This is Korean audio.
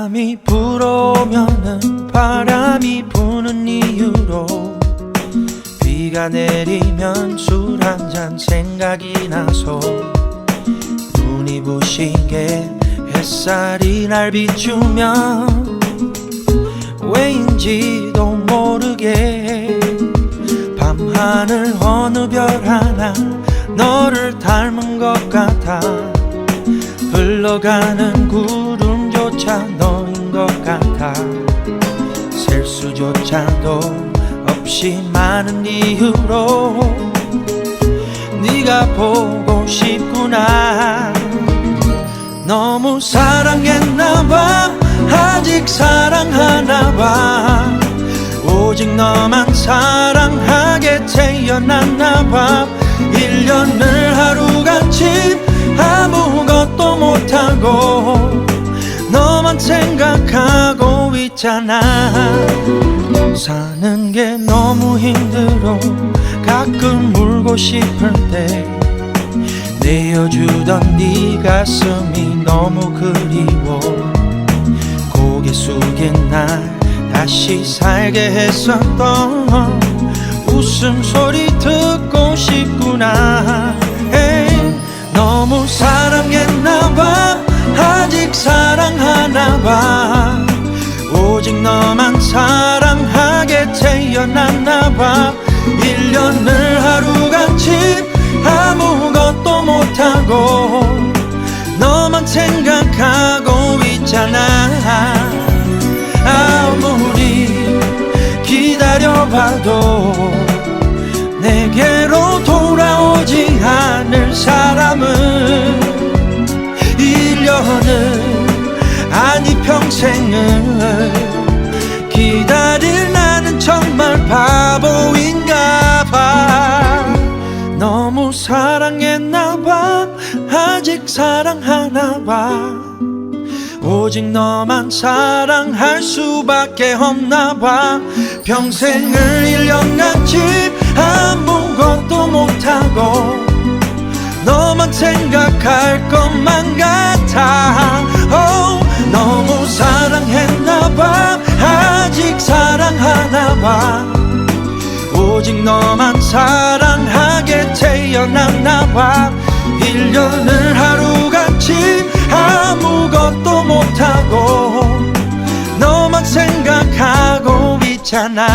바람이 불어오면은 바람이 부는 이유로 비가 내리면 술 한 잔 생각이 나서 눈이 부시게 햇살이 날 비추면 왜인지도 모르게 밤하늘 어느 별 하나 너를 닮은 것 같아 흘러가는 구름 조차 너인 것 같아. 셀 수조차도 없이 많은 이유로 네가 보고 싶구나. 너무 사랑했나봐. 아직 사랑하나봐. 오직 너만 사랑하게 태어났나봐. 1년을 하루같이 아무것도 못하고 너만 생각하고 있잖아. 사는 게 너무 힘들어. 가끔 울고 싶을 때 내어주던 네 가슴이 너무 그리워. 고개 숙인 날 다시 살게 했었던 웃음소리 듣고 싶구나 오직 너만 사랑하게 태어났나 봐. 1년을 하루같이 아무것도 못하고 너만 생각하고 있잖아 사랑했나 봐 아직 사랑하나 봐 오직 너만 사랑할 수밖에 없나 봐. 평생을 1년같이 아무것도 못하고 너만 생각할 것만 같아. Oh, 너무 사랑했나봐. 아직 사랑하나봐 오직 너만 사랑하게 태어났나봐 1년을 하루같이 아무것도 못하고 너만 생각하고 있잖아